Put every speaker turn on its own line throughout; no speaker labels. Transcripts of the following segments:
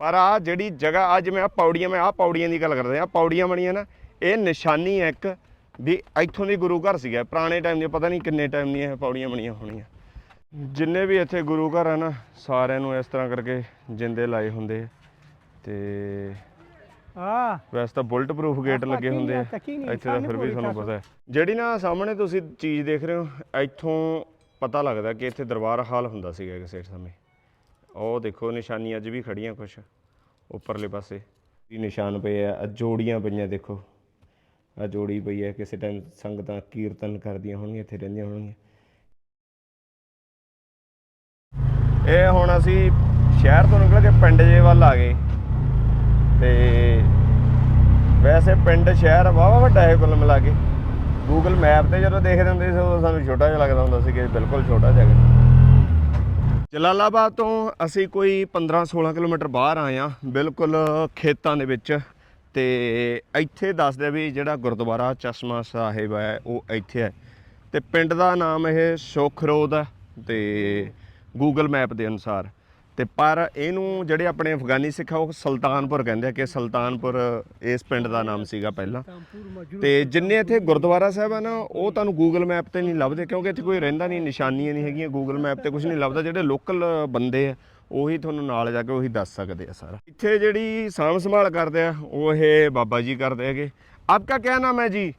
ਪਰ ਆ ਜਿਹੜੀ ਜਗ੍ਹਾ ਆ ਜਿਵੇਂ ਆ ਪੌੜੀਆਂ ਮੈਂ ਆ ਪੌੜੀਆਂ ਦੀ ਗੱਲ ਕਰਦਾ ਆ ਪੌੜੀਆਂ ਬਣੀਆਂ ਨਾ ਇਹ ਨਿਸ਼ਾਨੀ ਹੈ ਇੱਕ ਵੀ ਇੱਥੋਂ ਦੀ ਗੁਰੂ ਘਰ ਸੀਗਾ ਪੁਰਾਣੇ ਟਾਈਮ ਦੀ ਪਤਾ ਨਹੀਂ ਕਿੰਨੇ ਟਾਈਮ ਦੀਆਂ ਇਹ ਪੌੜੀਆਂ ਬਣੀਆਂ ਹੋਣੀਆਂ। ਜਿੰਨੇ ਵੀ ਇੱਥੇ ਗੁਰੂ ਘਰ ਆ ਨਾ ਸਾਰਿਆਂ ਨੂੰ ਇਸ ਤਰ੍ਹਾਂ ਕਰਕੇ ਜਿੰਦੇ ਲਾਏ ਹੁੰਦੇ ਆ ਤੇ
ਹਾਂ
ਵੈਸੇ ਤਾਂ ਬੁਲਟ ਪ੍ਰੂਫ ਗੇਟ ਲੱਗੇ ਹੁੰਦੇ ਆ
ਆ,
ਇੱਥੇ ਤਾਂ ਫਿਰ ਵੀ ਤੁਹਾਨੂੰ ਪਤਾ ਹੈ। ਜਿਹੜੀ ਨਾ ਸਾਹਮਣੇ ਤੁਸੀਂ ਚੀਜ਼ ਦੇਖ ਰਹੇ ਹੋ ਇੱਥੋਂ ਪਤਾ ਲੱਗਦਾ ਕਿ ਇੱਥੇ ਦਰਬਾਰ ਹਾਲ ਹੁੰਦਾ ਸੀਗਾ ਕਿਸੇ ਸਮੇਂ ਉਹ ਦੇਖੋ ਨਿਸ਼ਾਨੀਆਂ ਅੱਜ ਵੀ ਖੜੀਆਂ ਕੁਛ ਉੱਪਰਲੇ ਪਾਸੇ। ਵੀ ਨਿਸ਼ਾਨ ਪਏ ਆ, ਆਹ ਜੋੜੀਆਂ ਪਈਆਂ ਦੇਖੋ। ਆ ਜੋੜੀ ਪਈ ਹੈ ਕਿਸੇ ਟਾਈਮ ਸੰਗਤਾਂ ਕੀਰਤਨ ਕਰਦੀਆਂ ਹੋਣਗੀਆਂ, ਇੱਥੇ ਰਹਿੰਦੀਆਂ ਹੋਣਗੀਆਂ। ਇਹ ਹੁਣ ਅਸੀਂ ਸ਼ਹਿਰ ਤੋਂ ਨਿਕਲ ਕੇ ਪਿੰਡ ਜੇ ਵੱਲ ਆ ਗਏ। ਤੇ ਵੈਸੇ ਪਿੰਡ, ਸ਼ਹਿਰ ਵਾਵਾ ਵੱਡਾ ਹੈ ਕੁੱਲ ਮਿਲਾ ਕੇ। ਗੂਗਲ ਮੈਪ ਤੇ ਜਦੋਂ ਦੇਖਦੇ ਹੁੰਦੇ ਸੀ, ਉਦੋਂ ਸਾਨੂੰ ਛੋਟਾ ਜਿਹਾ ਲੱਗਦਾ ਹੁੰਦਾ ਸੀ ਕਿ ਬਿਲਕੁਲ ਛੋਟਾ ਜਿਹਾ ਜਲਾਲਾਬਾਦ ਤੋਂ ਅਸੀਂ ਕੋਈ 15-16 ਕਿਲੋਮੀਟਰ ਬਾਹਰ ਆਏ ਆ ਬਿਲਕੁਲ ਖੇਤਾਂ ਦੇ ਵਿੱਚ। ਤੇ ਇੱਥੇ ਦੱਸਦੇ ਵੀ ਜਿਹੜਾ ਗੁਰਦੁਆਰਾ ਚਸ਼ਮਾ ਸਾਹਿਬ ਹੈ, ਉਹ ਇੱਥੇ ਹੈ। ਤੇ ਪਿੰਡ ਦਾ ਨਾਮ ਇਹ ਸੁਖਰੋਦ ਹੈ ਤੇ ਗੂਗਲ ਮੈਪ ਦੇ ਅਨੁਸਾਰ। ਤੇ ਪਰ ਇਹਨੂੰ ਜਿਹੜੇ ਆਪਣੇ ਅਫਗਾਨੀ ਸਿੱਖ ਆ ਉਹ ਸੁਲਤਾਨਪੁਰ ਕਹਿੰਦੇ ਆ ਕਿ ਸੁਲਤਾਨਪੁਰ ਇਸ ਪਿੰਡ ਦਾ ਨਾਮ ਸੀਗਾ ਪਹਿਲਾਂ
ਤਾਮਪੁਰ ਮਜਰੂ
ਤੇ ਜਿੰਨੇ ਇੱਥੇ ਗੁਰਦੁਆਰਾ ਸਾਹਿਬ ਆ ਨਾ ਉਹ ਤੁਹਾਨੂੰ ਗੂਗਲ ਮੈਪ ਤੇ ਨਹੀਂ ਲੱਭਦੇ ਕਿਉਂਕਿ ਇੱਥੇ ਕੋਈ ਰਹਿੰਦਾ ਨਹੀਂ ਨਿਸ਼ਾਨੀਆਂ ਨਹੀਂ ਹੈਗੀਆਂ ਗੂਗਲ ਮੈਪ ਤੇ ਕੁਝ ਨਹੀਂ ਲੱਭਦਾ ਜਿਹੜੇ ਲੋਕਲ ਬੰਦੇ ਆ ਉਹੀ ਤੁਹਾਨੂੰ ਨਾਲ ਜਾ ਕੇ ਉਹੀ ਦੱਸ ਸਕਦੇ ਆ ਸਾਰਾ ਇੱਥੇ ਜਿਹੜੀ ਸਾਂਭ ਸੰਭਾਲ ਕਰਦੇ ਆ ਉਹ ਇਹ ਬਾਬਾ ਜੀ ਕਰਦੇ ਹੈਗੇ ਆਪਕਾ ਕਿਆ ਨਾਮ ਹੈ ਜੀ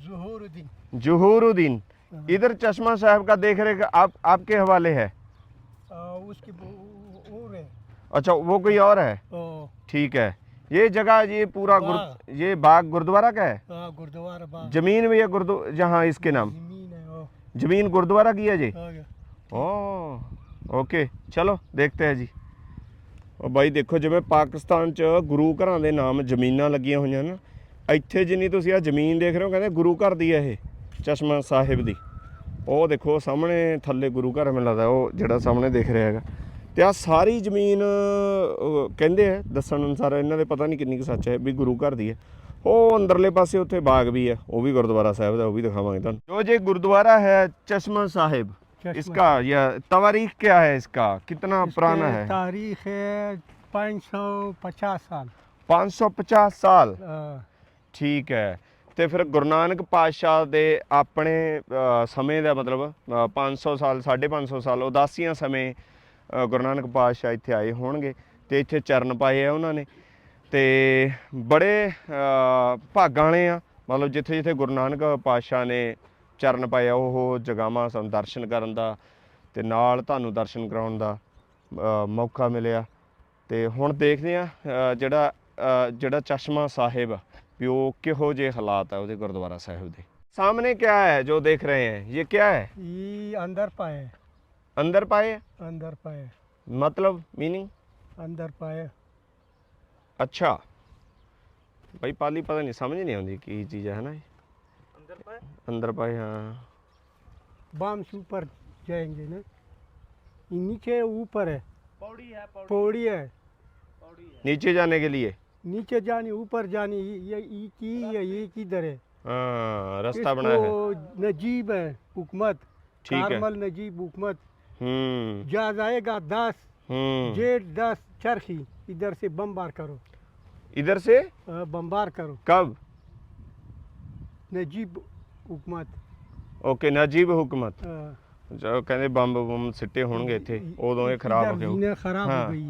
ਜ਼ਹੂਰੁਦੀਨ
जहूरुद्दीन इधर चश्मा साहब का देख रेख आप आपके हवाले है
उसकी वो- और है
अच्छा वो कोई और है
ओ,
ठीक है ये जगह ये पूरा गुर,
बाग।
ये बाग गुरुद्वारा का है
हाँ, गुरुद्वारा बाग
जमीन भी है गुरुद्व जहाँ इसके नाम
जमीन है ओ,
जमीन गुरुद्वारा की है जी
आ गया।
ਓ ਓਕੇ ਚਲੋ ਦੇਖਤੇ ਹੈ ਜੀ ਉਹ ਬਾਈ ਦੇਖੋ ਜਿਵੇਂ ਪਾਕਿਸਤਾਨ 'ਚ ਗੁਰੂ ਘਰਾਂ ਦੇ ਨਾਮ ਜ਼ਮੀਨਾਂ ਲੱਗੀਆਂ ਹੋਈਆਂ ਨਾ ਇੱਥੇ ਜਿੰਨੀ ਤੁਸੀਂ ਆ ਜ਼ਮੀਨ ਦੇਖ ਰਹੇ ਹੋ ਕਹਿੰਦੇ ਗੁਰੂ ਘਰ ਦੀ ਹੈ ਇਹ ਚਸ਼ਮਾ ਸਾਹਿਬ ਦੀ ਉਹ ਦੇਖੋ ਸਾਹਮਣੇ ਥੱਲੇ ਗੁਰੂ ਘਰ ਮੈਨੂੰ ਲੱਗਦਾ ਉਹ ਜਿਹੜਾ ਸਾਹਮਣੇ ਦਿਖ ਰਿਹਾ ਹੈਗਾ ਤੇ ਆ ਸਾਰੀ ਜ਼ਮੀਨ ਅਹ, ਕਹਿੰਦੇ ਆ ਦੱਸਣ ਅਨੁਸਾਰ ਇਹਨਾਂ ਦੇ ਪਤਾ ਨਹੀਂ ਕਿੰਨੀ ਕੁ ਸੱਚ ਹੈ ਵੀ ਗੁਰੂ ਘਰ ਦੀ ਹੈ ਉਹ ਅੰਦਰਲੇ ਪਾਸੇ ਉੱਥੇ ਬਾਗ ਵੀ ਹੈ ਉਹ ਵੀ ਗੁਰਦੁਆਰਾ ਸਾਹਿਬ ਦਾ ਉਹ ਵੀ ਦਿਖਾਵਾਂਗੇ ਤੁਹਾਨੂੰ ਜੋ ਜੇ ਗੁਰਦੁਆਰਾ ਹੈ ਚਸ਼ਮਾ ਸਾਹਿਬ
चश्मा-
इसका या तवारीख क्या है इसका कितना
इसके
पुराना है
तारीख है पाँच सौ पचास साल
550 ਸਾਲ
आ,
ਠੀਕ ਹੈ ਤੇ ਫਿਰ ਗੁਰੂ ਨਾਨਕ ਪਾਤਸ਼ਾਹ ਦੇ ਆਪਣੇ ਸਮੇਂ ਦਾ ਮਤਲਬ ਅ, 500 ਸਾਲ 550 ਸਾਲ ਉਦਾਸੀਆਂ ਸਮੇਂ ਗੁਰੂ ਨਾਨਕ ਪਾਤਸ਼ਾਹ ਇੱਥੇ ਆਏ ਹੋਣਗੇ ਤੇ ਇੱਥੇ ਚਰਨ ਪਾਏ ਆ ਉਹਨਾਂ ਨੇ। ਤੇ ਬੜੇ ਭਾਗਾਂ ਵਾਲੇ ਆ। ਮਤਲਬ ਜਿੱਥੇ ਜਿੱਥੇ ਗੁਰੂ ਨਾਨਕ ਪਾਤਸ਼ਾਹ ਨੇ ਚਰਨ ਪਾਏ ਆ ਉਹ ਜਗਾਵਾਂ ਸਾਨੂੰ ਦਰਸ਼ਨ ਕਰਨ ਦਾ ਤੇ ਨਾਲ ਤੁਹਾਨੂੰ ਦਰਸ਼ਨ ਕਰਾਉਣ ਦਾ ਮੌਕਾ ਮਿਲਿਆ। ਤੇ ਹੁਣ ਦੇਖਦੇ ਆ ਜਿਹੜਾ ਜਿਹੜਾ ਚਸ਼ਮਾ ਸਾਹਿਬ ਵੀ ਉਹ ਕਿਹੋ ਜਿਹੇ ਹਾਲਾਤ ਆ ਉਹਦੇ ਗੁਰਦੁਆਰਾ ਸਾਹਿਬ ਦੇ ਸਾਹਮਣੇ क्या है जो देख रहे हैं ये क्या है
ये अंदर पाए
अंदर पाए
अंदर पाए
मतलब मीनिंग
अंदर पाए
अच्छा भाई पाली पता नहीं समझ नहीं आती की चीज़ है ना ये
अंदर पाए
अंदर पाए हाँ
बाम से ऊपर जाएंगे ना ये नीचे ऊपर है पौड़ी है पौड़ी है
नीचे जाने के लिए
नीचे जानी ऊपर जानी ये ये ये की है ये किधर है
हाँ रास्ता बनाया है
इसको नजीब है हुकूमत
ठीक है
कार्मल नजीब हुकूमत
हम्म
जा जाएगा दस
हम्म
जेठ दस चरखी इधर से बमबार करो
इधर से
अ, बमबार करो
कब
नजीब हुकूमत
ओके नजीब हुकूमत
अ,
ਜੋ ਕਹਿੰਦੇ ਬੰਬ ਬੰਬ ਸਿੱਟੇ ਹੋਣਗੇ ਇੱਥੇ ਉਦੋਂ ਇਹ ਖਰਾਬ ਹੋ
इधर
ਗਿਆ
जीने खराब
हाँ।
हो गई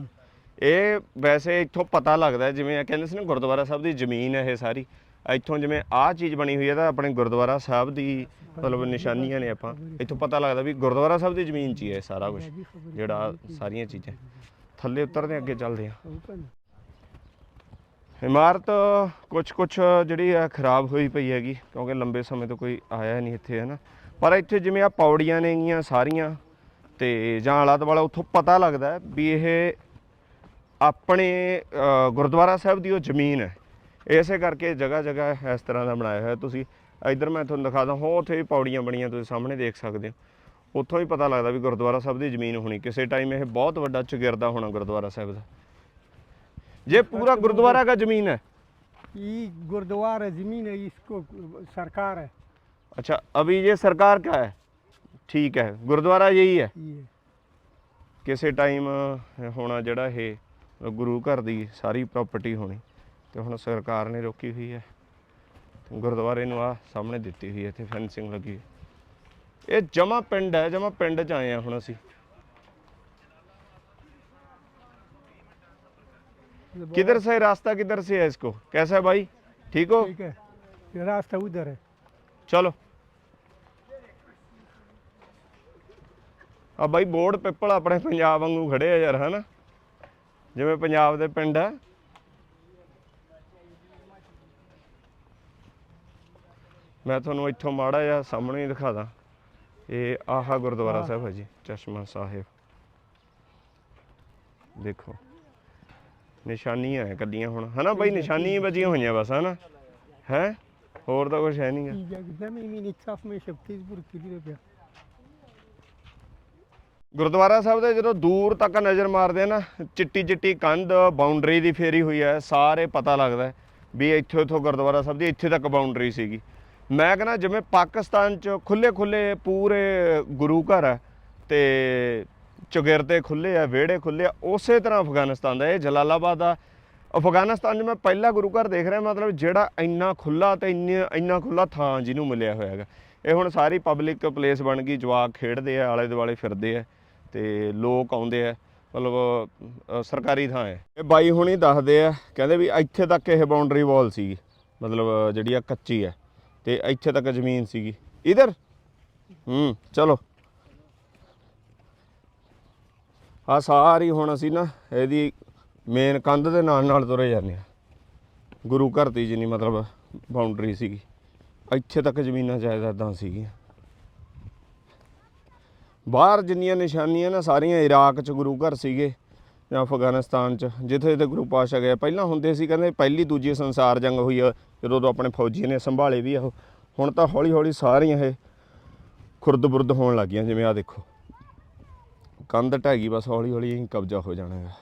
ਇਹ ਵੈਸੇ ਇੱਥੋਂ ਪਤਾ ਲੱਗਦਾ ਜਿਵੇਂ ਕਹਿੰਦੇ ਸੀ ਨਾ ਗੁਰਦੁਆਰਾ ਸਾਹਿਬ ਦੀ ਜ਼ਮੀਨ ਹੈ ਇਹ ਸਾਰੀ। ਇੱਥੋਂ ਜਿਵੇਂ ਆਹ ਚੀਜ਼ ਬਣੀ ਹੋਈ ਹੈ ਤਾਂ ਆਪਣੇ ਗੁਰਦੁਆਰਾ ਸਾਹਿਬ ਦੀ ਮਤਲਬ ਨਿਸ਼ਾਨੀਆਂ ਨੇ ਆਪਾਂ। ਇੱਥੋਂ ਪਤਾ ਲੱਗਦਾ ਵੀ ਗੁਰਦੁਆਰਾ ਸਾਹਿਬ ਦੀ ਜ਼ਮੀਨ 'ਚ ਹੀ ਹੈ ਸਾਰਾ ਕੁਝ ਜਿਹੜਾ ਸਾਰੀਆਂ ਚੀਜ਼ਾਂ। ਥੱਲੇ ਉਤਰਦੇ ਅੱਗੇ ਚੱਲਦੇ ਆ ਇਮਾਰਤ ਕੁਝ ਕੁਝ ਜਿਹੜੀ ਆ ਖਰਾਬ ਹੋਈ ਪਈ ਹੈਗੀ, ਕਿਉਂਕਿ ਲੰਬੇ ਸਮੇਂ ਤੋਂ ਕੋਈ ਆਇਆ ਨਹੀਂ ਇੱਥੇ ਹੈ ਨਾ ਪਰ ਇੱਥੇ ਜਿਵੇਂ ਆ ਪੌੜੀਆਂ ਨੇਗੀਆਂ ਸਾਰੀਆਂ, ਤੇ ਜਾਂ ਆਲਾ ਦੁਆਲਾ ਉੱਥੋਂ ਪਤਾ ਲੱਗਦਾ ਵੀ ਇਹ ਆਪਣੇ ਅ, ਗੁਰਦੁਆਰਾ ਸਾਹਿਬ ਦੀ ਉਹ ਜ਼ਮੀਨ ਹੈ ਇਸੇ ਕਰਕੇ ਜਗ੍ਹਾ ਜਗ੍ਹਾ ਇਸ ਤਰ੍ਹਾਂ ਦਾ ਬਣਾਇਆ ਹੋਇਆ ਤੁਸੀਂ ਇੱਧਰ ਮੈਂ ਤੁਹਾਨੂੰ ਦਿਖਾਦਾ ਹੋ ਉੱਥੇ ਵੀ ਪੌੜੀਆਂ ਬਣੀਆਂ ਤੁਸੀਂ ਸਾਹਮਣੇ ਦੇਖ ਸਕਦੇ ਹੋ ਉੱਥੋਂ ਹੀ ਪਤਾ ਲੱਗਦਾ ਵੀ ਗੁਰਦੁਆਰਾ ਸਾਹਿਬ ਦੀ ਜ਼ਮੀਨ ਹੋਣੀ ਕਿਸੇ ਟਾਈਮ ਇਹ ਬਹੁਤ ਵੱਡਾ ਚਗਿਰਦਾ ਹੋਣਾ ਗੁਰਦੁਆਰਾ ਸਾਹਿਬ ਦਾ ये पूरा गुरुद्वारा का जमीन है
ये गुरुद्वारा जमीन है इसको सरकार है
अच्छा अभी ये सरकार का है ਠੀਕ ਹੈ ਗੁਰਦੁਆਰਾ ਯਹੀ ਹੈ
ये
ਕਿਸੇ ਟਾਈਮ ਹੋਣਾ ਜਿਹੜਾ ਇਹ ਗੁਰੂ ਘਰ ਦੀ ਸਾਰੀ ਪ੍ਰਾਪਰਟੀ ਹੋਣੀ ਤੇ ਹੁਣ ਸਰਕਾਰ ਨੇ ਰੋਕੀ ਹੋਈ ਹੈ ਗੁਰਦੁਆਰੇ ਨੂੰ ਆ ਸਾਹਮਣੇ ਦਿੱਤੀ ਹੋਈ ਹੈ ਇੱਥੇ ਫੈਂਸਿੰਗ ਲੱਗੀ ਹੈ ਇਹ ਜਮਾ ਪਿੰਡ ਹੈ ਜਮਾ ਪਿੰਡ ਚ ਆਏ ਆ ਹੁਣ ਅਸੀਂ किधर से रास्ता किधर से है इसको कैसा है भाई ठीक हो
ठीक है ये रास्ता उधर है
ਚਲੋ ਆ ਬਾਈ ਬੋਰਡ ਪਿੱਪਲ ਆਪਣੇ ਪੰਜਾਬ ਵਾਂਗੂ ਖੜੇ ਆ ਯਾਰ ਹਨਾ ਜਿਵੇਂ ਪੰਜਾਬ ਦੇ ਪਿੰਡ ਆ ਮੈਂ ਤੁਹਾਨੂੰ ਇੱਥੋਂ ਮਾੜਾ ਜਿਹਾ ਸਾਹਮਣੇ ਹੀ ਦਿਖਾ ਦਾਂ। ਇਹ ਆਹਾ ਗੁਰਦੁਆਰਾ
ਹਾਂ।
ਸਾਹਿਬ ਹੈ ਜੀ ਚਸ਼ਮਾ ਸਾਹਿਬ। ਦੇਖੋ ਨਿਸ਼ਾਨੀਆਂ ਹੈ ਕੱਲੀਆਂ ਹੁਣ। ਹਨਾ ਬਾਈ ਨਿਸ਼ਾਨੀਆਂ ਵੱਜੀਆਂ ਹੋਈਆਂ ਬਸ ਹਨਾ? ਹੈ? ਹੋਰ ਤਾਂ ਕੁਝ ਹੈ ਨਹੀਂਗਾ
ये
ਗੁਰਦੁਆਰਾ ਸਾਹਿਬ ਦੇ ਜਦੋਂ ਦੂਰ ਤੱਕ ਨਜ਼ਰ ਮਾਰਦੇ ਆ ਨਾ, ਚਿੱਟੀ ਚਿੱਟੀ ਕੰਧ ਬਾਉਂਡਰੀ ਦੀ ਫੇਰੀ ਹੋਈ ਹੈ, ਸਾਰੇ ਪਤਾ ਲੱਗਦਾ ਵੀ ਇੱਥੋਂ ਇੱਥੋਂ ਗੁਰਦੁਆਰਾ ਸਾਹਿਬ ਦੀ, ਇੱਥੇ ਤੱਕ ਬਾਉਂਡਰੀ ਸੀਗੀ। ਮੈਂ ਕਹਿੰਦਾ ਜਿਵੇਂ ਪਾਕਿਸਤਾਨ ਚ ਖੁੱਲੇ ਖੁੱਲੇ ਪੂਰੇ ਗੁਰੂ ਘਰ ਹੈ ਤੇ ਚੁਗਿਰਦੇ ਖੁੱਲੇ ਆ, ਵਿਹੜੇ ਖੁੱਲੇ ਆ, ਉਸੇ ਤਰ੍ਹਾਂ ਅਫਗਾਨਿਸਤਾਨ ਦਾ, ਇਹ ਜਲਾਲਾਬਾਦ ਆ। ਅਫਗਾਨਿਸਤਾਨ 'ਚ ਮੈਂ ਪਹਿਲਾ ਗੁਰੂ ਘਰ ਦੇਖ ਰਿਹਾ, ਮਤਲਬ ਜਿਹੜਾ ਇੰਨਾ ਖੁੱਲਾ ਤੇ ਇੰਨਾ ਇੰਨਾ ਖੁੱਲਾ ਥਾਂ ਜਿਹਨੂੰ ਮਿਲਿਆ ਹੋਇਆ ਹੈਗਾ। ਇਹ ਹੁਣ ਸਾਰੀ ਪਬਲਿਕ ਪਲੇਸ ਬਣ ਗਈ, ਜਵਾਕ ਖੇਡਦੇ ਆ ਆਲੇ ਦੁਆਲੇ ਫਿਰਦੇ ਆ। ਤੇ ਲੋਕ ਆਉਂਦੇ ਆ, ਮਤਲਬ ਸਰਕਾਰੀ ਥਾਂ ਹੈ। ਇਹ ਬਾਈ ਹੁਣੀ ਦੱਸਦੇ ਆ, ਕਹਿੰਦੇ ਵੀ ਇੱਥੇ ਤੱਕ ਇਹ ਬਾਉਂਡਰੀ ਵਾਲ ਸੀਗੀ, ਮਤਲਬ, ਜਿਹੜੀ ਆ ਕੱਚੀ ਹੈ, ਤੇ ਇੱਥੇ ਤੱਕ ਜ਼ਮੀਨ ਸੀਗੀ। ਇਧਰ? ਹੂੰ, ਚਲੋ। ਆ ਸਾਰੀ ਹੁਣ ਅਸੀਂ ਨਾ ਇਹਦੀ ਮੇਨ ਕੰਧ ਦੇ ਨਾਲ ਨਾਲ ਤੁਰੇ ਜਾਂਦੇ ਆ। ਗੁਰੂ ਘਰ ਦੀ ਜਿੰਨੀ ਮਤਲਬ ਬਾਉਂਡਰੀ ਸੀਗੀ, ਇੱਥੇ ਤੱਕ ਜ਼ਮੀਨਾਂ ਜਾਇਦਾਦਾਂ ਸੀਗੀਆਂ। ਬਾਹਰ ਜਿੰਨੀਆਂ ਨਿਸ਼ਾਨੀਆਂ ਨਾ ਸਾਰੀਆਂ ਇਰਾਕ ਚ ਗੁਰੂ ਘਰ ਸੀਗੇ ਜਾਂ ਅਫਗਾਨਿਸਤਾਨ ਚ, ਜਿੱਥੇ ਜਿੱਥੇ ਗੁਰੂ ਪਾਸ਼ਾ ਗਏ। ਪਹਿਲਾਂ ਹੁੰਦੇ ਸੀ ਕਹਿੰਦੇ ਪਹਿਲੀ ਦੂਜੀ ਸੰਸਾਰ ਜੰਗ ਹੋਈ ਆ, ਜਦੋਂ ਤੋਂ ਆਪਣੇ ਫੌਜੀ ਨੇ ਸੰਭਾਲੇ ਵੀ ਆ ਉਹ। ਹੁਣ ਤਾਂ ਹੌਲੀ ਹੌਲੀ ਸਾਰੀਆਂ ਇਹ ਖੁਰਦ-ਬੁਰਦ ਹੋਣ ਲੱਗੀਆਂ ਜਿਵੇਂ ਆ ਦੇਖੋ। ਕੰਧ ਢਹਿ ਗਈ, ਬਸ ਹੌਲੀ ਹੌਲੀ ਕਬਜ਼ਾ ਹੋ ਜਾਣਾ ਹੈ।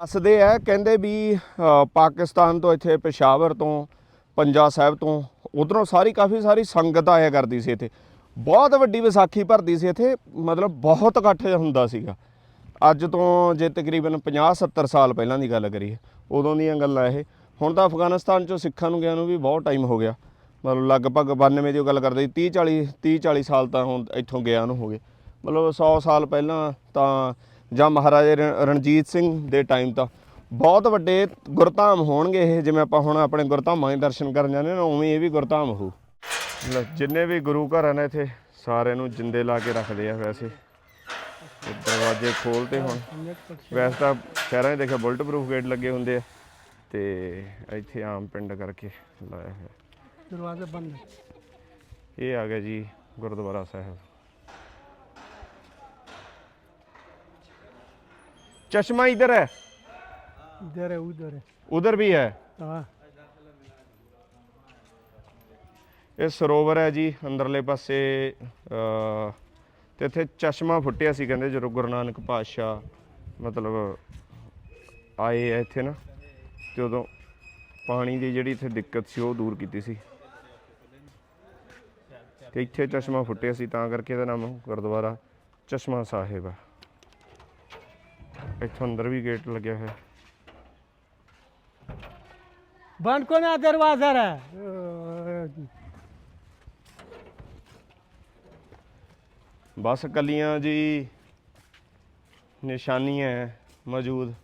ਦੱਸਦੇ ਆ, ਕਹਿੰਦੇ ਵੀ ਪਾਕਿਸਤਾਨ ਤੋਂ ਇੱਥੇ ਪਸ਼ਾਵਰ ਤੋਂ, ਪੰਜਾ ਸਾਹਿਬ ਤੋਂ, ਉਧਰੋਂ ਸਾਰੀ, ਕਾਫੀ ਸਾਰੀ ਸੰਗਤ ਆਇਆ ਕਰਦੀ ਸੀ ਇੱਥੇ। ਬਹੁਤ ਵੱਡੀ ਵਿਸਾਖੀ ਭਰਦੀ ਸੀ ਇੱਥੇ, ਮਤਲਬ ਬਹੁਤ ਇਕੱਠ ਹੁੰਦਾ ਸੀਗਾ। ਅੱਜ ਤੋਂ ਜੇ ਤਕਰੀਬਨ 50 70 ਸਾਲ ਪਹਿਲਾਂ ਦੀ ਗੱਲ ਕਰੀਏ, ਉਦੋਂ ਦੀਆਂ ਗੱਲਾਂ ਇਹ। ਹੁਣ ਤਾਂ ਅਫਗਾਨਿਸਤਾਨ ਚੋਂ ਸਿੱਖਾਂ ਨੂੰ ਗਿਆ ਨੂੰ ਵੀ ਬਹੁਤ ਟਾਈਮ ਹੋ ਗਿਆ। ਮਤਲਬ ਲਗਭਗ 92 ਦੀ ਉਹ ਗੱਲ ਕਰਦੇ 30 40 30 40 ਸਾਲ ਤਾਂ ਹੁਣ ਇੱਥੋਂ ਗਿਆ ਨੂੰ ਹੋ ਗਏ। ਮਤਲਬ 100 ਸਾਲ ਪਹਿਲਾਂ ਤਾਂ ਜਾਂ ਮਹਾਰਾਜਾ ਰਣ- ਰਣਜੀਤ ਸਿੰਘ ਦੇ ਟਾਈਮ ਤਾਂ ਬਹੁਤ ਵੱਡੇ ਗੁਰਧਾਮ ਹੋਣਗੇ ਇਹ, ਜਿਵੇਂ ਆਪਾਂ ਹੁਣ ਆਪਣੇ ਗੁਰਧਾਮਾਂ ਦੇ ਦਰਸ਼ਨ ਕਰਨ ਜਾਂਦੇ ਨਾ ਉਵੇਂ ਇਹ ਵੀ ਗੁਰਧਾਮ ਹੋਊ। ਜਿੰਨੇ ਵੀ ਗੁਰੂ ਘਰ ਆ ਨੇ ਇੱਥੇ ਸਾਰਿਆਂ ਨੂੰ ਜਿੰਦੇ ਲਾ ਕੇ ਰੱਖਦੇ ਆ ਵੈਸੇ ਤੇ ਦਰਵਾਜ਼ੇ ਖੋਲਤੇ ਹੁਣ ਵੈਸੇ ਤਾਂ ਸ਼ਹਿਰਾਂ 'ਚ ਦੇਖਿਆ ਬੁਲਟ ਪ੍ਰੂਫ ਗੇਟ ਲੱਗੇ ਹੁੰਦੇ ਆ ਤੇ ਇੱਥੇ ਆਮ ਪਿੰਡ ਕਰਕੇ ਲਾਇਆ ਹੋਇਆ
दरवाजा बंद है
ਇਹ ਆ ਗਿਆ ਜੀ ਗੁਰਦੁਆਰਾ ਸਾਹਿਬ ਚਸ਼ਮਾ ਇਧਰ ਹੈ
इधर है उधर है
ਉਧਰ ਵੀ ਹੈ
हाँ
ਇਹ ਸਰੋਵਰ ਹੈ ਜੀ, ਅੰਦਰਲੇ ਪਾਸੇ ਤੇ ਇੱਥੇ ਚਸ਼ਮਾ ਫੁੱਟਿਆ ਸੀ ਕਹਿੰਦੇ ਜਦੋਂ ਗੁਰੂ ਨਾਨਕ ਪਾਤਸ਼ਾਹ ਮਤਲਬ ਆਏ ਐ ਇੱਥੇ ਨਾ, ਤੇ ਉਦੋਂ ਪਾਣੀ ਦੀ ਜਿਹੜੀ ਇੱਥੇ ਦਿੱਕਤ ਸੀ ਉਹ ਦੂਰ ਕੀਤੀ ਸੀ। ਤੇ ਇੱਥੇ ਚਸ਼ਮਾ ਫੁੱਟਿਆ ਸੀ, ਤਾਂ ਕਰਕੇ ਇਹਦਾ ਨਾਮ ਗੁਰਦੁਆਰਾ ਚਸ਼ਮਾ ਸਾਹਿਬ ਹੈ ਇੱਥੋਂ ਅੰਦਰ ਵੀ ਗੇਟ ਲੱਗਿਆ ਹੋਇਆ।
ਬੰਦ ਕੋਨਾ ਦਰਵਾਜ਼ਾ ਹੈ
बस कलियाँ जी निशानी है मौजूद।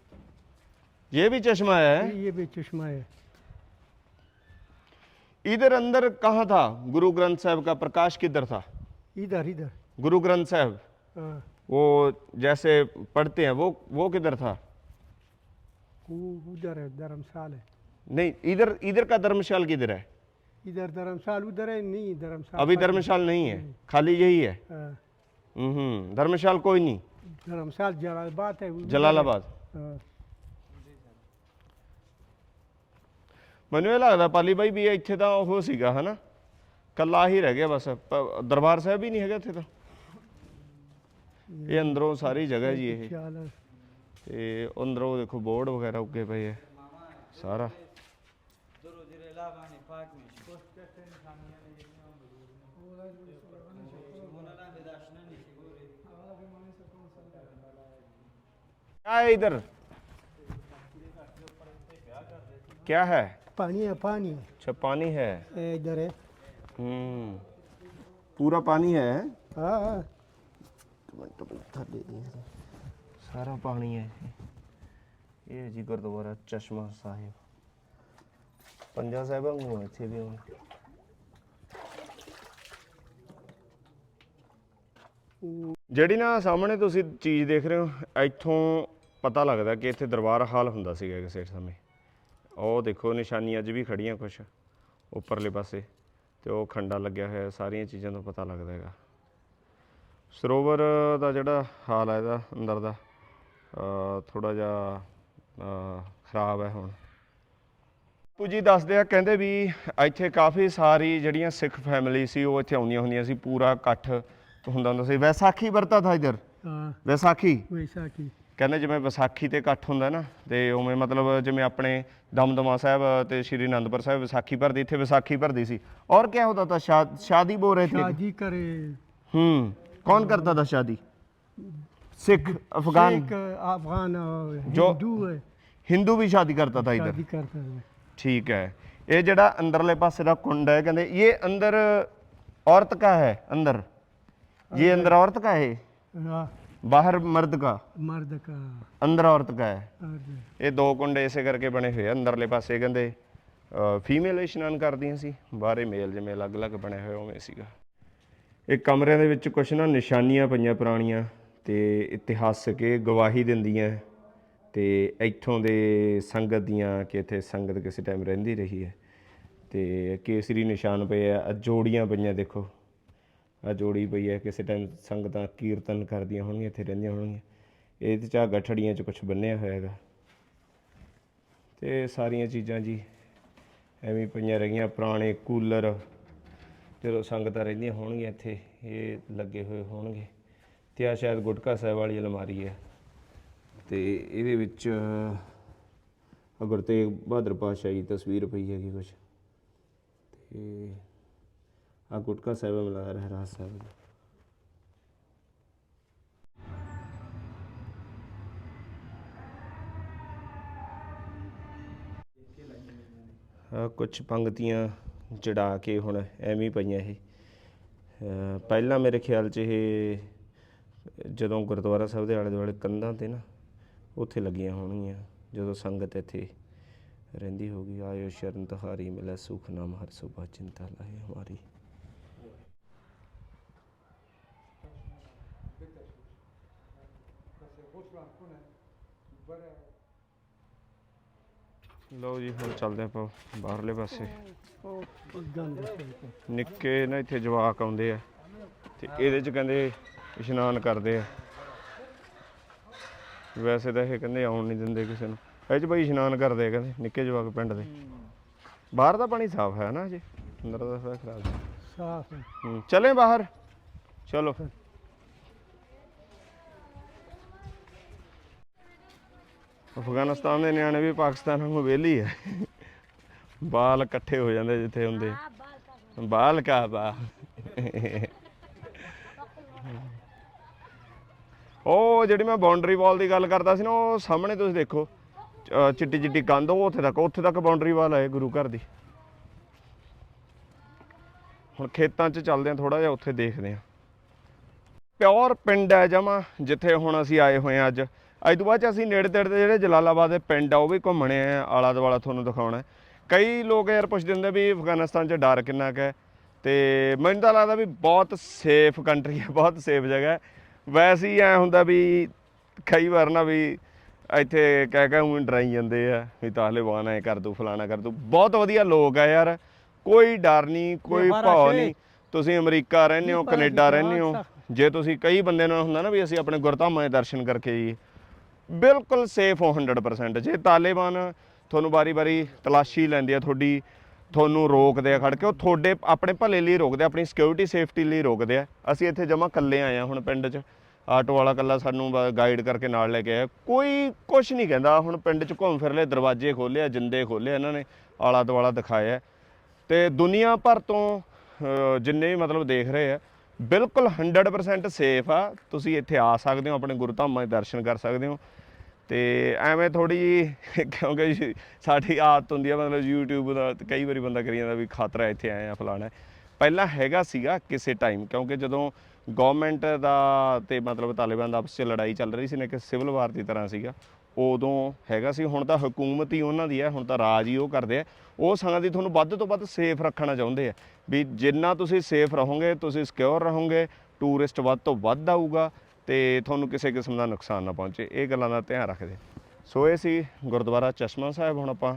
ये भी चश्मा है?
ये भी चश्मा है।
इधर अंदर कहाँ था? गुरु ग्रंथ साहब का प्रकाश किधर था?
इधर इधर।
गुरु ग्रंथ साहब?
हाँ।
वो जैसे पढ़ते हैं वो वो किधर था?
उधर है धर्मशाल है।
नहीं इधर इधर का धर्मशाल किधर है?
इधर धर्मशाल उधर है नहीं धर्मशाल
अभी धर्मशाल नहीं है खाली यही है।
आ,
हम्म धर्मशाल कोई नहीं
धर्मशाल जलालाबाद है उधर है।
जलालाबाद
हाँ,
ਮੈਨੂੰ ਇਹ ਲੱਗਦਾ ਪਾਲੀ ਬਾਈ ਵੀ ਇਹ ਇੱਥੇ ਤਾਂ ਉਹ ਸੀਗਾ ਹਨਾ ਕੱਲਾ ਹੀ ਰਹਿ ਗਿਆ ਬਸ ਪ- ਦਰਬਾਰ ਸਾਹਿਬ ਵੀ ਨਹੀਂ ਹੈਗਾ ਇੱਥੇ ਤਾਂ ਇਹ ਅੰਦਰੋਂ ਸਾਰੀ ਜਗ੍ਹਾ ਜੀ ਇਹ
चल
ਤੇ ਅੰਦਰੋਂ ਦੇਖੋ ਬੋਰਡ ਵਗੈਰਾ ਉੱਗੇ ਪਏ ਆ ਸਾਰਾ क्या है इधर क्या है
पानी है पानी
अच्छा पानी है
ये इधर है
हम्म पूरा पानी है
हाँ हाँ
ਸਾਰਾ ਪਾਣੀ ਹੈ ਇਹ ਇਹ ਜੀ ਗੁਰਦੁਆਰਾ ਚਸ਼ਮਾ ਸਾਹਿਬ ਪੰਜਾ ਸਾਹਿਬ ਵਾਂਗੂ ਹੈ ਇੱਥੇ ਵੀ ਹੁਣ ਜਿਹੜੀ ਨਾ ਸਾਹਮਣੇ ਤੁਸੀਂ ਚੀਜ਼ ਦੇਖ ਰਹੇ ਹੋ ਇੱਥੋਂ ਪਤਾ ਲੱਗਦਾ ਕਿ ਇੱਥੇ ਦਰਬਾਰ ਹਾਲ ਹੁੰਦਾ ਸੀਗਾ ਕਿਸੇ ਸਮੇਂ। ਉਹ ਦੇਖੋ ਨਿਸ਼ਾਨੀਆਂ ਅੱਜ ਵੀ ਖੜੀਆਂ ਕੁਛ ਉੱਪਰਲੇ ਪਾਸੇ ਤੇ ਉਹ ਖੰਡਾ ਲੱਗਿਆ ਹੋਇਆ ਸਾਰੀਆਂ ਚੀਜ਼ਾਂ ਤੋਂ ਪਤਾ ਲੱਗਦਾ ਹੈਗਾ। ਸਰੋਵਰ ਦਾ ਜਿਹੜਾ ਹਾਲ ਹੈ ਇਹਦਾ ਅੰਦਰ ਦਾ ਥੋੜਾ ਜਿਹਾ ਖਰਾਬ ਹੈ ਹੁਣ। ਪੂਜੀ ਦੱਸਦੇ ਆ ਕਹਿੰਦੇ ਵੀ ਇੱਥੇ ਕਾਫੀ ਸਾਰੀ ਜਿਹੜੀਆਂ ਸਿੱਖ ਫੈਮਿਲੀ ਸੀ ਉਹ ਇੱਥੇ ਆਉਂਦੀਆਂ ਹੁੰਦੀਆਂ ਸੀ ਪੂਰਾ ਇਕੱਠ ਹੁੰਦਾ ਹੁੰਦਾ ਸੀ। ਵੈਸਾਖੀ ਵਰਤਾ ਥਾ ਇਧਰ? ਵੈਸਾਖੀ?
ਵੈਸਾਖੀ।
ਕਹਿੰਦੇ ਜਿਵੇਂ ਵਿਸਾਖੀ ਤੇ ਇਕੱਠ ਹੁੰਦਾ ਨਾ ਤੇ ਉਵੇਂ ਮਤਲਬ ਜਿਵੇਂ ਆਪਣੇ ਦਮਦਮਾ ਸਾਹਿਬ ਤੇ ਸ਼੍ਰੀ ਅਨੰਦਪੁਰ ਸਾਹਿਬ ਵਿਸਾਖੀ ਭਰਦੀ ਇੱਥੇ ਵਿਸਾਖੀ ਭਰਦੀ ਸੀ ਔਰ ਕੀ ਹੁੰਦਾ ਤਾਂ ਸ਼ਾਦ ਸ਼ਾਦੀ ਬੋਲ ਰਹੇ ਥੇ
शादी करे
हम्म कौन करता था शादी सिख अफगान
एक अफगान और
जो-
हिंदू है
हिंदू भी शादी करता था इधर
शादी करता है
ठीक है ये जड़ा अंदरले पासे ਦਾ ਕੁੰਡ ਹੈ ਕਹਿੰਦੇ ਇਹ ਅੰਦਰ औरत का है अंदर ये अंदर औरत का है
हाँ,
बाहर मर्द का
मर्द का
अंदर औरत का है
मर्द
ਇਹ ਦੋ ਕੁੰਡ ਇਸੇ ਕਰਕੇ ਬਣੇ ਹੋਏ ਆ ਅੰਦਰਲੇ ਪਾਸੇ ਕਹਿੰਦੇ ਫੀਮੇਲ ਇਸ਼ਨਾਨ ਕਰਦੀਆਂ ਸੀ ਬਾਹਰੇ ਮੇਲ ਜਿਵੇਂ ਅਲੱਗ-ਅਲੱਗ ਬਣੇ ਹੋਏ ਉਵੇਂ ਸੀਗਾ ਇਹ ਕਮਰਿਆਂ ਦੇ ਵਿੱਚ ਕੁਝ ਨਾ ਨਿਸ਼ਾਨੀਆਂ ਪਈਆਂ ਪੁਰਾਣੀਆਂ ਤੇ ਇਤਿਹਾਸਕ ਇਹ ਗਵਾਹੀ ਦਿੰਦੀਆਂ ਤੇ ਇੱਥੋਂ ਦੇ ਸੰਗਤ ਦੀਆਂ ਕਿ ਇੱਥੇ ਸੰਗਤ ਕਿਸੇ ਟਾਈਮ ਰਹਿੰਦੀ ਰਹੀ ਹੈ ਤੇ ਕੇਸਰੀ ਨਿਸ਼ਾਨ ਪਏ ਆ ਆਹ ਜੋੜੀਆਂ ਪਈਆਂ ਦੇਖੋ ਆ ਜੋੜੀ ਪਈ ਹੈ, ਕਿਸੇ ਟਾਈਮ ਸੰਗਤਾਂ ਕੀਰਤਨ ਕਰਦੀਆਂ ਹੋਣਗੀਆਂ, ਇੱਥੇ ਰਹਿੰਦੀਆਂ ਹੋਣਗੀਆਂ। ਇਹਦੇ ਚ ਆ ਗਠੜੀਆਂ ਚ ਕੁਝ ਬੰਨਿਆ ਹੋਇਆ ਹੈਗਾ। ਤੇ ਸਾਰੀਆਂ ਚੀਜ਼ਾਂ ਜੀ ਐਵੇਂ ਪਈਆਂ ਰਹਿ ਪੁਰਾਣੇ ਕੂਲਰ ਜਦੋਂ ਸੰਗਤਾਂ ਰਹਿੰਦੀਆਂ ਹੋਣਗੀਆਂ ਇੱਥੇ, ਇਹ ਲੱਗੇ ਹੋਏ ਹੋਣਗੇ। ਤੇ ਆ ਸ਼ਾਇਦ ਗੁਟਕਾ ਸਾਹਿਬ ਵਾਲੀ ਅਲਮਾਰੀ ਹੈ। ਤੇ ਇਹਦੇ ਵਿੱਚ ਅਗਰ ਤੇ ਬਹਾਦਰ ਪਾਤਸ਼ਾਹ ਦੀ ਤਸਵੀਰ ਪਈ ਹੈਗੀ ਕੁਝ ਤੇ ਆ ਗੁਟਕਾ ਸਾਹਿਬ ਮਿਲਾ ਰਹਿਰਾਸ ਸਾਹਿਬ ਦਾ ਕੁਝ ਪੰਕਤੀਆਂ ਚੜਾ ਕੇ ਹੁਣ ਐਵੇਂ ਪਈਆਂ ਇਹ ਪਹਿਲਾਂ ਮੇਰੇ ਖਿਆਲ 'ਚ ਇਹ ਜਦੋਂ ਗੁਰਦੁਆਰਾ ਸਾਹਿਬ ਦੇ ਆਲੇ ਦੁਆਲੇ ਕੰਧਾਂ ਤੇ ਨਾ ਉੱਥੇ ਲੱਗੀਆਂ ਹੋਣਗੀਆਂ ਜਦੋਂ ਸੰਗਤ ਇੱਥੇ ਰਹਿੰਦੀ ਹੋਗੀ ਆਇਓ ਸ਼ਰਨ ਤੁਹਾਰੀ ਮਿਲੇ ਸੁਖ ਨਾਮ ਹਰ ਸੁਭਾ ਚਿੰਤਾ ਲਾਏ ਹਮਾਰੀ ਲਓ ਜੀ ਹੁਣ ਚੱਲਦੇ ਆਪਾਂ ਬਾਹਰਲੇ ਪਾਸੇ। ਨਿੱਕੇ ਨਾ ਇੱਥੇ ਜਵਾਕ ਆਉਂਦੇ ਆ ਤੇ ਇਹਦੇ ਚ ਕਹਿੰਦੇ ਇਸ਼ਨਾਨ ਕਰਦੇ ਆ। ਵੈਸੇ ਤਾਂ ਇਹ ਕਹਿੰਦੇ ਆਉਣ ਨਹੀਂ ਦਿੰਦੇ ਕਿਸੇ ਨੂੰ। ਇਹ ਚ ਬਈ ਇਸ਼ਨਾਨ ਕਰਦੇ ਆ ਕਹਿੰਦੇ ਨਿੱਕੇ ਜਵਾਕ ਪਿੰਡ ਦੇ। ਬਾਹਰ ਦਾ ਪਾਣੀ ਸਾਫ਼ ਹੈ ਨਾ ਜੀ ਅੰਦਰ ਦਾ ਥੋੜਾ ਖਰਾਬ ਹੈ।
ਸਾਫ਼ ਹੈ।
ਹੂੰ, ਚਲੇ ਬਾਹਰ। ਚਲੋ ਅਫਗਾਨਿਸਤਾਨ ਦੇ ਨਿਆਣੇ ਵੀ ਪਾਕਿਸਤਾਨ ਨੂੰ ਵੇਲੀ ਹੈ ਬਾਲ ਇਕੱਠੇ ਹੋ ਜਾਂਦੇ ਜਿੱਥੇ ਹੁੰਦੇ। ਬਾਲ ਕਾ ਬਾ। ਉਹ ਜਿਹੜੀ ਮੈਂ ਬਾਉਂਡਰੀ ਵਾਲ ਦੀ ਗੱਲ ਕਰਦਾ ਸੀ ਨਾ ਉਹ ਸਾਹਮਣੇ ਤੁਸੀਂ ਦੇਖੋ। ਚਿੱਟੀ ਚਿੱਟੀ ਕੰਧ ਉਹ ਉੱਥੇ ਤੱਕ ਉੱਥੇ ਤੱਕ ਬਾਉਂਡਰੀ ਵਾਲ ਹੈ ਗੁਰੂ ਘਰ ਦੀ। ਹੁਣ ਖੇਤਾਂ 'ਚ ਚੱਲਦੇ ਆ ਥੋੜਾ ਜਿਹਾ ਉੱਥੇ ਦੇਖਦੇ ਆ ਪਿਓਰ ਪਿੰਡ ਹੈ ਜਮਾ ਜਿੱਥੇ ਹੁਣ ਅਸੀਂ ਆਏ ਹੋਏ ਆ ਅੱਜ। ਅੱਜ ਤੋਂ ਬਾਅਦ 'ਚ ਅਸੀਂ ਨੇੜੇ ਤੇੜੇ ਦੇ ਜਿਹੜੇ ਜਲਾਲਾਬਾਦ ਦੇ ਪਿੰਡ ਆ ਉਹ ਵੀ ਘੁੰਮਣੇ ਆ ਆਲਾ ਦੁਆਲਾ ਤੁਹਾਨੂੰ ਦਿਖਾਉਣਾ। ਕਈ ਲੋਕ ਯਾਰ ਪੁੱਛਦੇ ਹੁੰਦੇ ਵੀ ਅਫਗਾਨਿਸਤਾਨ 'ਚ ਡਰ ਕਿੰਨਾ ਕੁ ਹੈ? ਤੇ ਮੈਨੂੰ ਤਾਂ ਲੱਗਦਾ ਵੀ ਬਹੁਤ ਸੇਫ ਕੰਟਰੀ ਹੈ ਬਹੁਤ ਸੇਫ ਜਗ੍ਹਾ ਹੈ। ਵੈਸੇ ਹੀ ਐ ਹੁੰਦਾ ਵੀ ਕਈ ਵਾਰ ਨਾ ਵੀ ਇੱਥੇ ਕਹਿ ਕਹਿ ਊਂ ਡਰਾਈ ਜਾਂਦੇ ਆ ਵੀ ਤਾਲਿਬਾਨ ਐ ਕਰ ਦੂ ਫਲਾਣਾ ਕਰ ਦੂ ਬਹੁਤ ਵਧੀਆ ਲੋਕ ਆ ਯਾਰ ਕੋਈ ਡਰ ਨਹੀਂ ਕੋਈ
ਹਮਾਰਾ
ਭੌ
ਸ਼ੇ-
ਨਹੀਂ। ਤੁਸੀਂ ਅਮਰੀਕਾ ਰਹਿੰਦੇ ਹੋ ਕੈਨੇਡਾ ਰਹਿੰਦੇ ਹੋ। ਜੇ ਤੁਸੀਂ ਕਈ ਬੰਦੇ ਨੂੰ ਹੁੰਦਾ ਨਾ ਵੀ ਅਸੀਂ ਆਪਣੇ ਗੁਰਧਾਮਾਂ ਦੇ ਦਰਸ਼ਨ ਕਰਕੇ ਜੀ ਬਿਲਕੁਲ ਸੇਫ ਹੋ 100% ਜੇ ਤਾਲਿਬਾਨ ਤੁਹਾਨੂੰ ਬਾਰੀ-ਬਾਰੀ ਤਲਾਸ਼ੀ ਲੈਂਦੇ ਆ, ਤੁਹਾਡੀ, ਤੁਹਾਨੂੰ ਰੋਕਦੇ ਆ ਖੜ ਕੇ ਉਹ ਤੁਹਾਡੇ ਆਪਣੇ ਭਲੇ ਲਈ ਰੋਕਦੇ ਆ, ਆਪਣੀ ਸਿਕਿਉਰਿਟੀ ਸੇਫਟੀ ਲਈ ਰੋਕਦੇ ਆ। ਅਸੀਂ ਇੱਥੇ ਜਮਾ ਇਕੱਲੇ ਆਏ ਆ ਹੁਣ ਪਿੰਡ 'ਚ। ਆਟੋ ਵਾਲਾ ਇਕੱਲਾ ਸਾਨੂੰ ਗਾਈਡ ਕਰਕੇ ਨਾਲ ਲੈ ਕੇ ਆਇਆ। ਕੋਈ ਕੁਝ ਨਹੀਂ ਕਹਿੰਦਾ। ਹੁਣ ਪਿੰਡ 'ਚ ਘੁੰਮ ਫਿਰ ਲਏ, ਦਰਵਾਜ਼ੇ ਖੋਲ੍ਹੇ ਆ ਜਿੰਦੇ ਖੋਲ੍ਹੇ, ਇਹਨਾਂ ਨੇ ਆਲਾ ਦੁਆਲਾ ਦਿਖਾਇਆ। ਤੇ ਦੁਨੀਆ ਭਰ ਤੋਂ ਜਿੰਨੇ ਵੀ ਮਤਲਬ ਦੇਖ ਰਹੇ ਆ ਬਿਲਕੁਲ 100% ਸੇਫ ਆ। ਤੁਸੀਂ ਇੱਥੇ ਆ ਸਕਦੇ ਹੋ, ਆਪਣੇ ਗੁਰਧਾਮਾਂ ਦੇ ਦਰਸ਼ਨ ਕਰ ਸਕਦੇ ਹੋ। ਤੇ ਐਵੇਂ ਥੋੜੀ ਜੀ ਕਿਉਂਕਿ ਜੀ ਸਾਡੀ ਆਦਤ ਹੁੰਦੀ ਆ, ਮਤਲਬ YouTube ਦਾ ਕਈ ਵਾਰੀ ਬੰਦਾ ਕਰੀ ਜਾਂਦਾ ਵੀ ਖਤਰਾ ਇੱਥੇ ਆਏ ਆ ਫਲਾਣਾ। ਪਹਿਲਾਂ ਹੈਗਾ ਸੀਗਾ ਕਿਸੇ ਟਾਈਮ ਕਿਉਂਕਿ ਜਦੋਂ ਗਵਰਨਮੈਂਟ ਦਾ ਤੇ ਮਤਲਬ ਤਾਲਿਬਾਨ ਦਾ ਆਪਸ 'ਚ ਲੜਾਈ ਚੱਲ ਰਹੀ ਸੀ ਨਾ ਕਿ ਸਿਵਲ ਵਾਰ ਦੀ ਤਰ੍ਹਾਂ ਸੀਗਾ ਉਦੋਂ ਹੈਗਾ ਸੀ, ਹੁਣ ਤਾਂ ਹਕੂਮਤ ਹੀ ਉਹਨਾਂ ਦੀ ਹੈ, ਹੁਣ ਤਾਂ ਰਾਜ ਹੀ ਉਹ ਕਰਦੇ ਆ। ਉਹ ਸੰਗਤ ਦੀ ਤੁਹਾਨੂੰ ਵੱਧ ਤੋਂ ਵੱਧ ਸੇਫ ਰੱਖਣਾ ਚਾਹੁੰਦੇ ਆ ਵੀ ਜਿੰਨਾ ਤੁਸੀਂ ਸੇਫ ਰਹੋਗੇ, ਤੁਸੀਂ ਸਿਕਿਉਰ ਰਹੋਗੇ ਟੂਰਿਸਟ ਵੱਧ ਤੋਂ ਵੱਧ ਆਊਗਾ ਤੇ ਤੁਹਾਨੂੰ ਕਿਸੇ ਕਿਸਮ ਦਾ ਨੁਕਸਾਨ ਨਾ ਪਹੁੰਚੇ। ਇਹ ਗੱਲਾਂ ਦਾ ਧਿਆਨ ਰੱਖਦੇ। ਸੋ ਇਹ ਸੀ ਗੁਰਦੁਆਰਾ ਚਸ਼ਮਾ ਸਾਹਿਬ, ਹੁਣ ਆਪਾਂ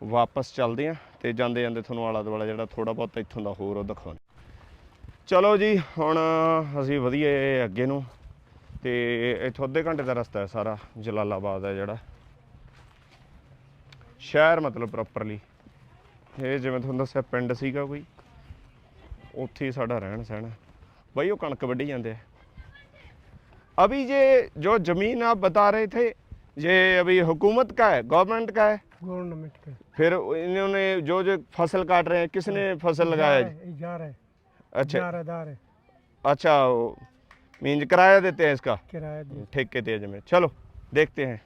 ਵਾਪਸ ਚੱਲਦੇ ਆਂ ਤੇ ਜਾਂਦੇ ਜਾਂਦੇ ਤੁਹਾਨੂੰ ਆਲਾ ਦੁਆਲਾ ਜਿਹੜਾ ਥੋੜਾ ਬਹੁਤ ਇੱਥੋਂ ਦਾ ਹੋਰ ਉਹ ਦਿਖਾਉਂਦੇ ਚਲੋ ਜੀ, ਹੁਣ ਅਸੀਂ ਵਧੀਆ ਅੱਗੇ ਨੂੰ। ਤੇ ਇੱਥੋਂ ਅੱਧੇ ਘੰਟੇ ਦਾ ਰਸਤਾ ਹੈ ਸਾਰਾ ਜਲਾਲਾਬਾਦ ਹੈ ਜਿਹੜਾ ਸ਼ਹਿਰ ਮਤਲਬ ਪ੍ਰੋਪਰਲੀ ਇਹ ਜਿਵੇਂ ਤੁਹਾਨੂੰ ਦੱਸਿਆ ਪਿੰਡ ਸੀਗਾ ਕੋਈ ਉੱਥੇ ਹੀ ਸਾਡਾ ਰਹਿਣ ਸਹਿਣ ਹੈ। ਬਈ ਉਹ ਕਣਕ ਵੱਢੀ ਜਾਂਦੇ ਆ अभी ये जो जमीन आप बता रहे थे ये अभी हुकूमत का है गवर्नमेंट का है
गवर्नमेंट का
फिर इन्होंने जो जो फसल काट रहे हैं किसने फसल लगाया है?
इजारा है
अच्छा
इजारादार है
अच्छा मीन किराया देते हैं इसका
किराया दे
ठेके ਤੇ ਜਿਵੇਂ ਚਲੋ ਦੇਖਤੇ हैं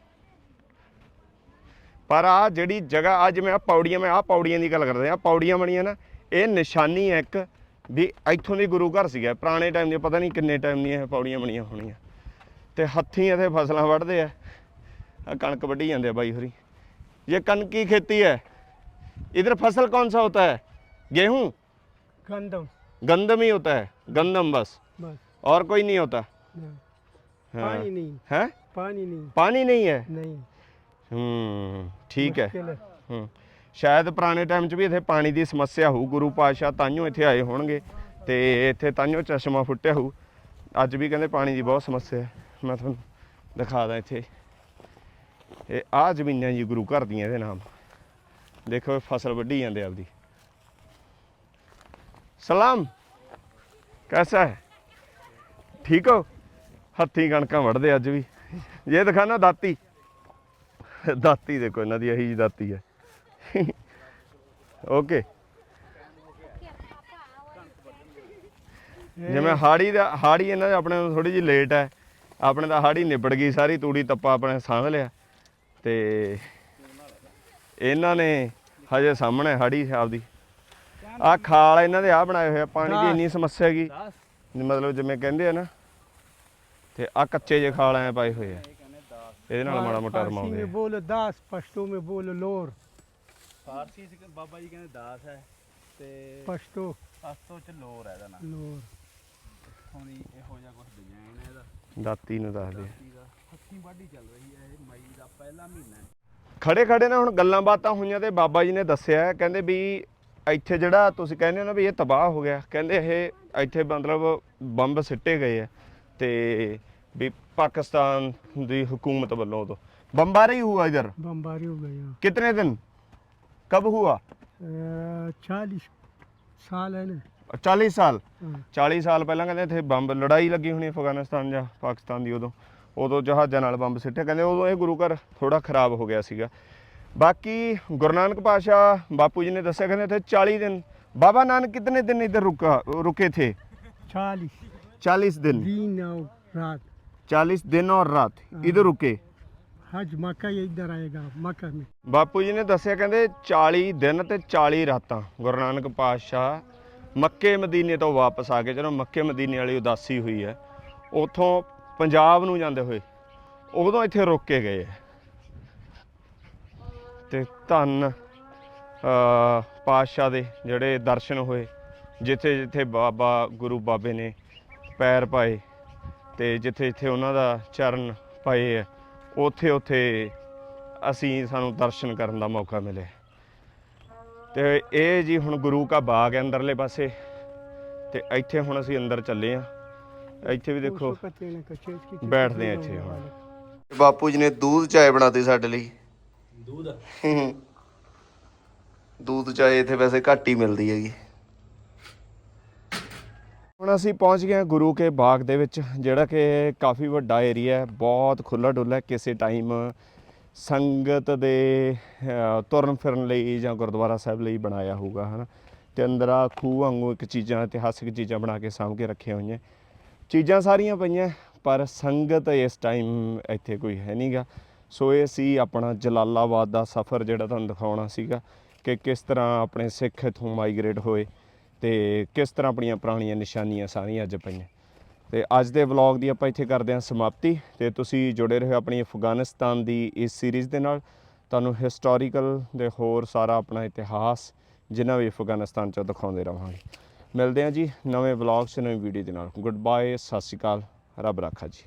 ਪਰ ਆ ਜਿਹੜੀ ਜਗ੍ਹਾ ਅੱਜ ਮੈਂ ਆ ਪੌੜੀਆਂ ਮੈਂ ਆ ਪੌੜੀਆਂ ਦੀ ਗੱਲ ਕਰਦਾ ਆ ਪੌੜੀਆਂ ਬਣੀਆਂ ਨਾ ਇਹ ਨਿਸ਼ਾਨੀ ਹੈ ਇੱਕ ਵੀ ਇੱਥੋਂ ਦੀ ਗੁਰੂ ਘਰ ਸੀਗਾ ਪੁਰਾਣੇ ਟਾਈਮ ਦੇ ਪਤਾ ਨਹੀਂ ਕਿੰਨੇ ਟਾਈਮ ਦੀਆਂ ਇਹ ਪੌੜੀਆਂ ਬਣੀਆਂ ਹੋਣੀਆਂ ਤੇ ਹੱਥੀਂ ਇੱਥੇ ਫਸਲਾਂ ਵੱਢਦੇ ਆ ਆ ਕਣਕ ਵੱਢੀ ਜਾਂਦੇ ਆ ਬਾਈ ਹੋਰੀ ਇਹ ਕਣਕ की खेती है इधर फसल कौन सा होता है गेहूं
गंदम
गंदम ही होता है गंदम बस
बस
और कोई नहीं होता
नहीं।
हाँ।
पानी नहीं
है
पानी नहीं
ਪਾਣੀ ਨਹੀਂ ਹੈ
नहीं
ਹੂੰ ਠੀਕ ਹੈ
मुश्किल है
ਹੂੰ ਸ਼ਾਇਦ ਪੁਰਾਣੇ ਟਾਈਮ 'ਚ ਵੀ ਇੱਥੇ ਪਾਣੀ ਦੀ ਸਮੱਸਿਆ ਹੋਊ ਗੁਰੂ ਪਾਤਸ਼ਾਹ ਤਾਂਿਓ ਇੱਥੇ ਆਏ ਹੋਣਗੇ ਤੇ ਇੱਥੇ ਤਾਂਿਓ ਚਸ਼ਮਾ ਫੁੱਟਿਆ ਹੋਊ ਅੱਜ ਵੀ ਕਹਿੰਦੇ ਪਾਣੀ ਦੀ ਬਹੁਤ ਸਮੱਸਿਆ ਹੈ ਮੈਂ ਤੁਹਾਨੂੰ ਦਿਖਾ ਦਾਂ ਇੱਥੇ ਇਹ ਆ ਜ਼ਮੀਨਾਂ ਜੀ ਗੁਰੂ ਘਰ ਦੀਆਂ ਇਹਦੇ ਨਾਮ ਦੇਖੋ ਇਹ ਫਸਲ ਵੱਢੀ ਜਾਂਦੇ ਆਪਦੀ ਸਲਾਮ ਕੈਸਾ ਹੈ ਠੀਕ ਹੋ? ਹੱਥੀਂ ਕਣਕਾਂ ਵੱਢਦੇ ਅੱਜ ਵੀ। ਇਹ ਦਿਖਾਣਾ ਦਾਤੀ। ਦਾਤੀ ਦੇਖੋ ਇਹਨਾਂ ਦੀ ਇਹੀ ਜੀ ਦਾਤੀ ਹੈ। ਓਕੇ। ਜਿਵੇਂ ਹਾੜੀ ਦਾ ਹਾੜੀ ਇਹਨਾਂ ਦੇ ਆਪਣੇ ਥੋੜੀ ਜਿਹੀ ਲੇਟ ਹੈ। ਆਪਣੇ ਦਾ ਹਾੜੀ ਨਿਬੜ ਗਈ ਸਾਰੀ ਤੂੜੀ ਤੱਪਾ ਆਪਣੇ ਸਾਂਭ ਲਿਆ। ਤੇ ਇਹਨਾਂ ਨੇ ਹਜੇ ਸਾਹਮਣੇ ਹਾੜੀ ਆਪਦੀ। ਆ ਖਾਲ ਇਹਨਾਂ ਦੇ ਆ ਬਣਾਏ ਹੋਏ ਆ ਪਾਣੀ ਦੀ ਇੰਨੀ ਸਮੱਸਿਆ ਹੈਗੀ। ਮਤਲਬ ਜਿਵੇਂ ਕਹਿੰਦੇ ਆ ਨਾ ਤੇ ਆ ਕੱਚੇ ਜੇ ਖਾਲ ਐ ਪਾਏ ਹੋਏ ਆ। ਇਹਦੇ ਨਾਲ ਮਾੜਾ ਮੋਟਾ ਰਮਾਉਂਦੇ ਆ।
ਬੋਲ ਦਾਸ ਪਸ਼ਤੂ ਮੇ ਬੋਲ ਲੋਰ।
ਫਾਰਸੀ ਚ ਬਾਬਾ ਜੀ ਕਹਿੰਦੇ ਦਾਸ ਹੈ ਤੇ
ਪਸ਼ਤੂ।
ਪਸ਼ਤੂ ਚ ਲੋਰ ਹੈ ਇਹਦਾ ਨਾਮ
ਲੋਰ।
ਥੋੜੀ ਇਹੋ ਜਿਹਾ ਕੁਝ ਡਿਜ਼ਾਈਨ ਹੈ ਇਹਦਾ।
ਦਾਤੀ ਨੂੰ ਦੱਸਦੇ
ਹੱਥੀਂ ਵਾਢੀ ਚੱਲ ਰਹੀ ਹੈ ਇਹ ਮਈ ਦਾ ਪਹਿਲਾ ਮਹੀਨਾ
ਖੜੇ ਖੜੇ ਨਾ ਹੁਣ ਗੱਲਾਂ ਬਾਤਾਂ ਹੋਈਆਂ ਤੇ ਬਾਬਾ ਜੀ ਨੇ ਦੱਸਿਆ ਕਹਿੰਦੇ ਵੀ ਇੱਥੇ ਜਿਹੜਾ ਤੁਸੀਂ ਕਹਿੰਦੇ ਹੋ ਨਾ ਵੀ ਇਹ ਤਬਾਹ ਹੋ ਗਿਆ ਕਹਿੰਦੇ ਇਹ ਇੱਥੇ ਮਤਲਬ ਬੰਬ ਸਿੱਟੇ ਗਏ ਆ ਤੇ ਵੀ ਪਾਕਿਸਤਾਨ ਦੀ ਹਕੂਮਤ ਵੱਲੋਂ ਉਦੋਂ ਬੰਬਾਰੀ ਹੁਆ ਇਧਰ
बमबारी हो गई हाँ।
कितने दिन कब हुआ
चालीस साल है ना
40 ਸਾਲ
हाँ।
40 ਸਾਲ ਪਹਿਲਾਂ ਕਹਿੰਦੇ ਇੱਥੇ ਬੰਬ ਲੜਾਈ ਲੱਗੀ ਹੋਣੀ ਅਫਗਾਨਿਸਤਾਨ ਜਾਂ ਪਾਕਿਸਤਾਨ ਦੀ ਉਦੋਂ ਉਦੋਂ ਜਹਾਜ਼ਾਂ ਨਾਲ ਬੰਬ ਸਿੱਟੇ ਕਹਿੰਦੇ ਉਦੋਂ ਇਹ ਗੁਰੂ ਘਰ ਥੋੜਾ ਖਰਾਬ ਹੋ ਗਿਆ ਸੀਗਾ ਬਾਕੀ ਗੁਰੂ ਨਾਨਕ ਪਾਸ਼ਾ ਬਾਪੂ ਜੀ ਨੇ ਦੱਸਿਆ ਕਹਿੰਦੇ ਇੱਥੇ 40 ਦਿਨ ਬਾਬਾ ਨਾਨਕ ਕਿਤਨੇ ਦਿਨ ਇੱਧਰ ਰੁਕਾ रुके थे
चालीस
40 दिन
दिन और रात
40 दिन और रात इधर रुके
हज मक्का ये इधर आएगा मक्का में
ਬਾਪੂ ਜੀ ਨੇ ਦੱਸਿਆ ਕਹਿੰਦੇ 40 ਦਿਨ ਤੇ 40 ਰਾਤਾਂ ਗੁਰੂ ਨਾਨਕ ਪਾਤਸ਼ਾਹ ਮੱਕੇ ਮਦੀਨੇ ਤੋਂ ਵਾਪਸ ਆ ਕੇ ਜਦੋਂ ਮੱਕੇ ਮਦੀਨੇ ਵਾਲੀ ਉਦਾਸੀ ਹੋਈ ਹੈ ਉਥੋਂ ਪੰਜਾਬ ਨੂੰ ਜਾਂਦੇ ਹੋਏ ਉਦੋਂ ਇੱਥੇ ਰੁਕ ਕੇ ਗਏ ਹੈ ਤੇ ਧੰਨ ਪਾਤਸ਼ਾਹ ਦੇ ਜਿਹੜੇ ਦਰਸ਼ਨ ਹੋਏ ਜਿੱਥੇ ਜਿੱਥੇ ਬਾਬਾ ਗੁਰੂ ਬਾਬੇ ਨੇ ਪੈਰ ਪਾਏ ਤੇ ਜਿੱਥੇ ਜਿੱਥੇ ਉਹਨਾਂ ਦਾ ਚਰਨ ਪਾਏ ਆ ਉੱਥੇ ਉੱਥੇ ਅਸੀਂ ਸਾਨੂੰ ਦਰਸ਼ਨ ਕਰਨ ਦਾ ਮੌਕਾ ਮਿਲੇ ਤੇ ਇਹ ਜੀ ਹੁਣ ਗੁਰੂ ਕਾ ਬਾਗ ਹੈ ਅੰਦਰਲੇ ਪਾਸੇ ਤੇ ਇੱਥੇ ਹੁਣ ਅਸੀਂ ਅੰਦਰ ਚੱਲੇ ਆ ਇੱਥੇ ਵੀ ਦੇਖੋ ਬੈਠਦੇ ਆ ਇੱਥੇ ਹੁਣ। ਬਾਪੂ ਜੀ ਨੇ ਦੂਧ ਚਾਹ ਬਣਾਤੀ ਸਾਡੇ ਲਈ।
ਦੂਧ
ਹੂੰ। ਚਾਹੇ ਇੱਥੇ ਵੈਸੇ ਘੱਟ ਹੀ ਮਿਲਦੀ ਹੈਗੀ ਹੁਣ ਅਸੀਂ ਪਹੁੰਚ ਗਏ ਹਾਂ ਗੁਰੂ ਕੇ ਬਾਗ ਦੇ ਵਿੱਚ, ਜਿਹੜਾ ਕਿ ਕਾਫੀ ਵੱਡਾ ਏਰੀਆ ਹੈ, ਬਹੁਤ ਖੁੱਲਾ ਡੁੱਲਾ ਹੈ। ਕਿਸੇ ਟਾਈਮ ਸੰਗਤ ਦੇ ਤੁਰਨ ਫਿਰਨ ਲਈ ਜਾਂ ਗੁਰਦੁਆਰਾ ਸਾਹਿਬ ਲਈ ਬਣਾਇਆ ਹੋਊਗਾ, ਹਨਾ ਤੇ ਅੰਦਰ ਆ ਖੂਹ ਵਾਂਗੂ ਇੱਕ ਚੀਜ਼ਾਂ, ਇਤਿਹਾਸਿਕ ਚੀਜ਼ਾਂ ਬਣਾ ਕੇ ਸਾਂਭ ਕੇ ਰੱਖੀਆਂ ਹੋਈਆਂ ਚੀਜ਼ਾਂ ਸਾਰੀਆਂ ਪਈਆਂ, ਪਰ ਸੰਗਤ ਇਸ ਟਾਈਮ ਇੱਥੇ ਕੋਈ ਹੈ ਨਹੀਂਗਾ ਸੋ ਇਹ ਸੀ ਆਪਣਾ ਜਲਾਲਾਬਾਦ ਦਾ ਸਫ਼ਰ ਜਿਹੜਾ ਤੁਹਾਨੂੰ ਦਿਖਾਉਣਾ ਸੀਗਾ ਕਿ ਕਿਸ ਤਰ੍ਹਾਂ ਆਪਣੇ ਸਿੱਖ ਇੱਥੋਂ ਮਾਈਗ੍ਰੇਟ ਹੋਏ ਤੇ ਕਿਸ ਤਰ੍ਹਾਂ ਆਪਣੀਆਂ ਪੁਰਾਣੀਆਂ ਨਿਸ਼ਾਨੀਆਂ ਸਾਰੀਆਂ ਅੱਜ ਪਈਆਂ। ਤੇ ਅੱਜ ਦੇ ਵਲੌਗ ਦੀ ਆਪਾਂ ਇੱਥੇ ਕਰਦੇ ਹਾਂ ਸਮਾਪਤੀ ਤੇ ਤੁਸੀਂ ਜੁੜੇ ਰਹੋ ਆਪਣੀ ਅਫਗਾਨਿਸਤਾਨ ਦੀ ਇਸ ਸੀਰੀਜ਼ ਦੇ ਨਾਲ। ਤੁਹਾਨੂੰ ਹਿਸਟੋਰੀਕਲ ਦੇ ਹੋਰ ਸਾਰਾ ਆਪਣਾ ਇਤਿਹਾਸ ਜਿਨ੍ਹਾਂ ਵੀ ਅਫਗਾਨਿਸਤਾਨ 'ਚੋਂ ਦਿਖਾਉਂਦੇ ਰਹਾਂਗੇ ਮਿਲਦੇ ਹਾਂ ਜੀ ਨਵੇਂ ਵਲੌਗ 'ਚ, ਨਵੀਂ ਵੀਡੀਓ ਦੇ ਨਾਲ। ਗੁੱਡ ਬਾਏ ਸਤਿ ਸ਼੍ਰੀ ਅਕਾਲ, ਰੱਬ ਰਾਖਾ ਜੀ।